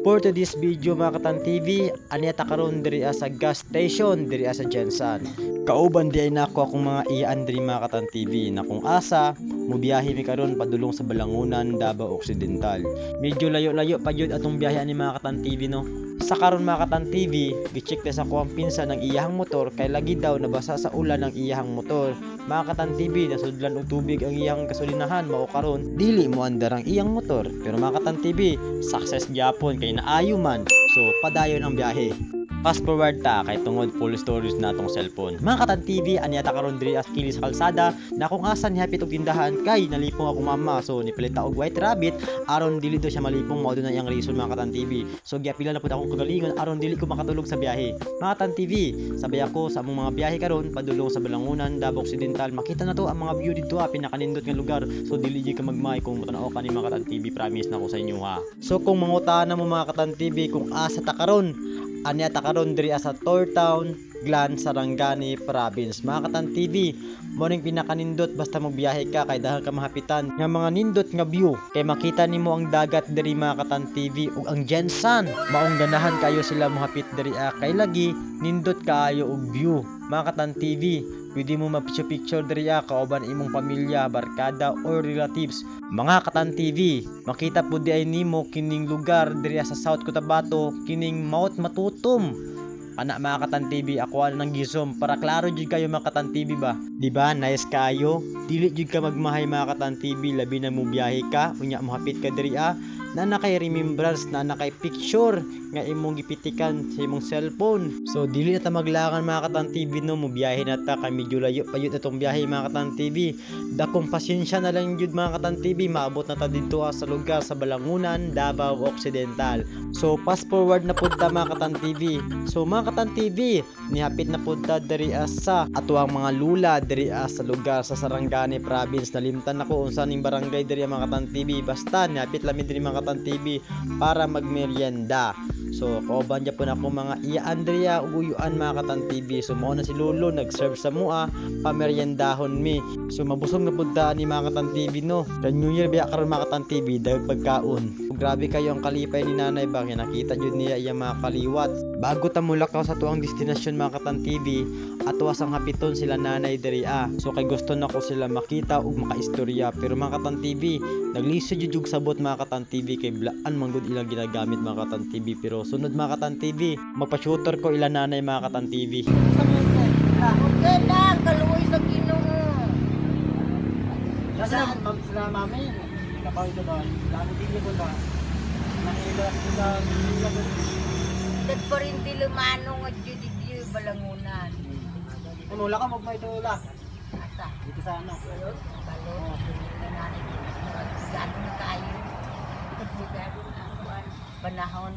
For today's video mga katan TV, aniata karon diri sa gas station diri sa Jensan. Kauban di ay nako akong mga iyaan diri mga katan TV na kung asa mubiyahe mi karon padulong sa Balangunan, Davao Occidental. Medyo layo-layo pa jud atong biyahe ani mga katan TV no. Sa karon mga katan TV, gicheck ta sa kuwang pinsa ng iyahang motor kay lagi daw nabasa sa ulan ng iyahang motor. Mga katan TV, nasudlan og tubig ang iyang gasolinahan mao karon dili mo andar ang iyang motor. Pero mga katan TV, success gyapon kay naayo man. So padayon ang biyahe. Fast forward ta kay tungod full storage na tong cellphone. Mga katan TV, anyata karon diri as kili sa kalsada na kung asan hapit og tindahan kay nalipong ako mama. So nipilit ta og white rabbit aron dili do siya malipong mao na iyang reason mga katan TV. So giapila na pud akong kagalingon aron dili ko makatulog sa biyahe. Mga katan TV, sabay ako sa among mga biyahe karon padulong sa Balangunan, Davao Occidental. Makita na to ang mga view dito ha, pinakanindot nga lugar. So dili gyud ka magmay kung tanaw ka ni mga katan TV, promise na ko sa inyo ha. So kung mangutana mo mga katan TV kung asa ta karon, anya ta karon diri sa Tortown, Glan, Sarangani Province. Mga katan TV, mo ning pinakanindot basta mo biyahe ka kay dahil ka mahapitan nga mga nindot nga view kay makita nimo ang dagat diri mga katan TV ug ang Jensan. Maong ganahan kayo sila mohapit diri ah, kay lagi nindot kaayo og view. Mga katan TV, pwede mo mapicture-picture diri ah, kauban imong pamilya, barkada or relatives. Mga katan TV, makita po di ay nimo kining lugar diri sa South Cotabato, kining maot matutom. Ana mga katan TV, ako ano nang gisom para klaro jud kayo mga katan TV ba? Di ba? Nice kayo. Dili jud ka magmahay mga katan TV, labi na mo biyahe ka, unya mo hapit ka diri ah. Na na kay remembrance, na na kay picture nga imong gipitikan sa imong cellphone. So dili na ta maglakan mga katan TV no, mo biyahe na ta kay medyo layo pa yun itong biyahe mga katan TV. Dakong pasensya na lang jud mga katan TV, maabot na ta dito ah, sa lugar sa Balangunan, Davao Occidental. So fast forward na pud ta mga katan TV. So mga katan TV, nihapit na pud ta diri ah, sa atuang mga lula diri ah, sa lugar sa Sarangani Province. Nalimtan ako unsa ning barangay diri mga katan TV. Basta nihapit lami diri mga katan TV para magmerienda. So, kauban niya po na ako mga iya Andrea ug uyuan mga katan TV. So, mao na si Lolo nag-serve sa mua pameryendahon mi. So, mabusog na punta ni mga katan TV no. Kay New Year biya karon mga katan TV dahil pagkaon. Grabe kayo ang kalipay ni Nanay ba kaya nakita jud niya iya mga kaliwat. Bago ta mulakaw sa tuang destinasyon mga katan TV, atwas ang hapiton sila Nanay diri ah. So kay gusto na ko sila makita ug makaistorya pero mga katan TV, nagliso jud jug sabot mga katan TV kay blaan man gud ilang ginagamit mga katan TV pero sunod mga katan TV, magpa-shooter ko ila Nanay mga katan TV. Okay lang, kaluoy sa Ginoo. Kasi sila mami, kapaw ito ba? Dami din niyo ba? Nakikita sila, Nagparinti lumano nga judidyo balangunan. Ano, wala ka, magmay ito wala. Asa? Dito sa ano. Balot? Balot? Nanay. Gano na. Gano na. Panahon.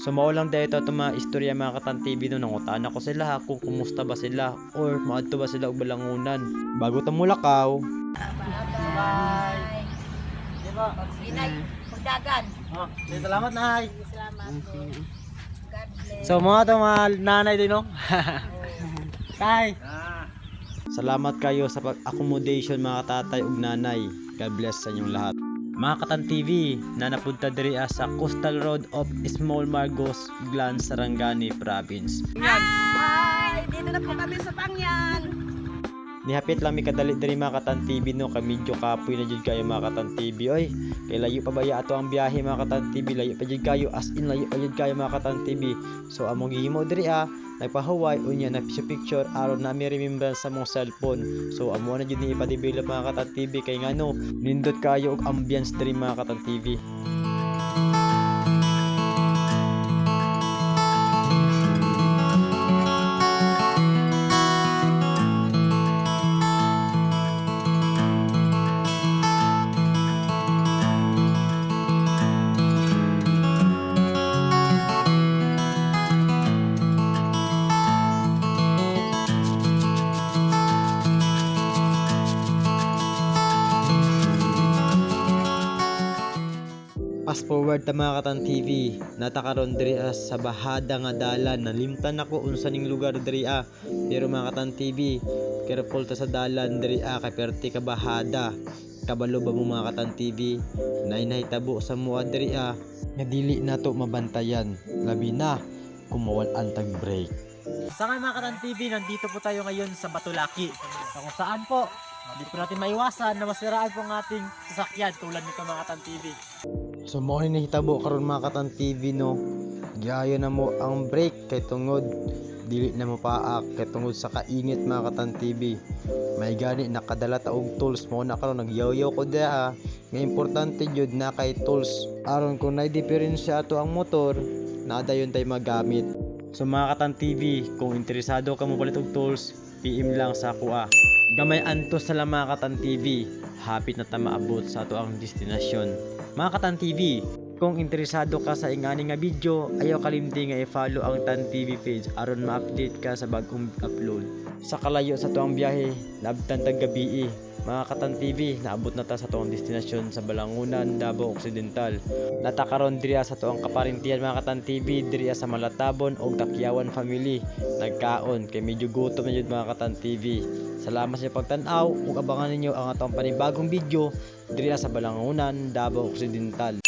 So mao lang dito ito mga istorya mga katan TV no nangutan ako sila ha, kung kumusta ba sila or maadto ba sila og balangunan. Bago ta mulakaw, Bye-bye. Di ba? Inay, magdagan. Oh, salamat na, hay. Salamat po. God bless. So, mga ito, mga nanay din, no? Tay. Salamat kayo sa pag-accommodation mga tatay ug nanay. God bless sa inyong lahat. Mga Katan TV, na napunta diri ah sa Coastal Road of Small Margos, Glan, Sarangani Province. Hi! Dito na po kami sa Pangyan. Nihapit lang mi kadali diri mga Katan TV no kay medyo kapoy na jud kayo mga Katan TV oy. Kay layo pa baya ato ang biyahe mga Katan TV, layo pa jud kayo as in layo pa jud kayo mga Katan TV. So among gihimo diri ah nagpahuway unya na picture aron na mi remembrance sa mong cellphone. So amo na jud ni ipa-develop mga Katan TV kay ngano nindot kayo og ambience diri mga Katan TV. Fast forward ta mga katan TV, natakaron diri ah sa bahada nga dalan, nalimtan ako unsa ning lugar diri ah. Pero mga katan TV, careful ta sa dalan diri ah kay perti ka bahada. Kabalo ba mo mga katan TV? Nay nahitabo sa mua diri ah. nga dili nato mabantayan labi na kung mawalan tag break Sa mga Katan TV, nandito po tayo ngayon sa Batulaki. Na kung saan po, hindi po natin maiwasan na masiraan po ang ating sasakyan tulad nito mga Katan TV. So mo ni nahitabo karon mga katan TV no. Giayo na mo ang break kay tungod dili na mo paak kay tungod sa kainit mga katan TV. May gani nakadala ta og tools mo na karon nagyaw-yaw ko dia nga importante jud na kay tools aron kung nay diferensya ato ang motor na dayon tay magamit. So mga katan TV, kung interesado ka mo palit og tools, PM lang sa kuha. Gamay antos sa mga katan TV, hapit na ta maabot sa ato ang destinasyon. Mga Katan TV, kung interesado ka sa ingani nga video, ayaw kalimti nga i-follow ang Tan TV page aron ma-update ka sa bagong upload. Sa kalayo sa tuang biyahe, labtan tag gabi Mga Katan TV, naabot na ta sa tuang destinasyon sa Balangunan, Davao Occidental. Natakaron diriya sa tuang kaparintiyan mga Katan TV, diriya sa Malatabon o Takyawan family. Nagkaon kay medyo gutom na jud mga Katan TV. Salamat sa pagtan-aw ug abangan ninyo ang atong panibagong video diriya sa Balangunan, Davao Occidental.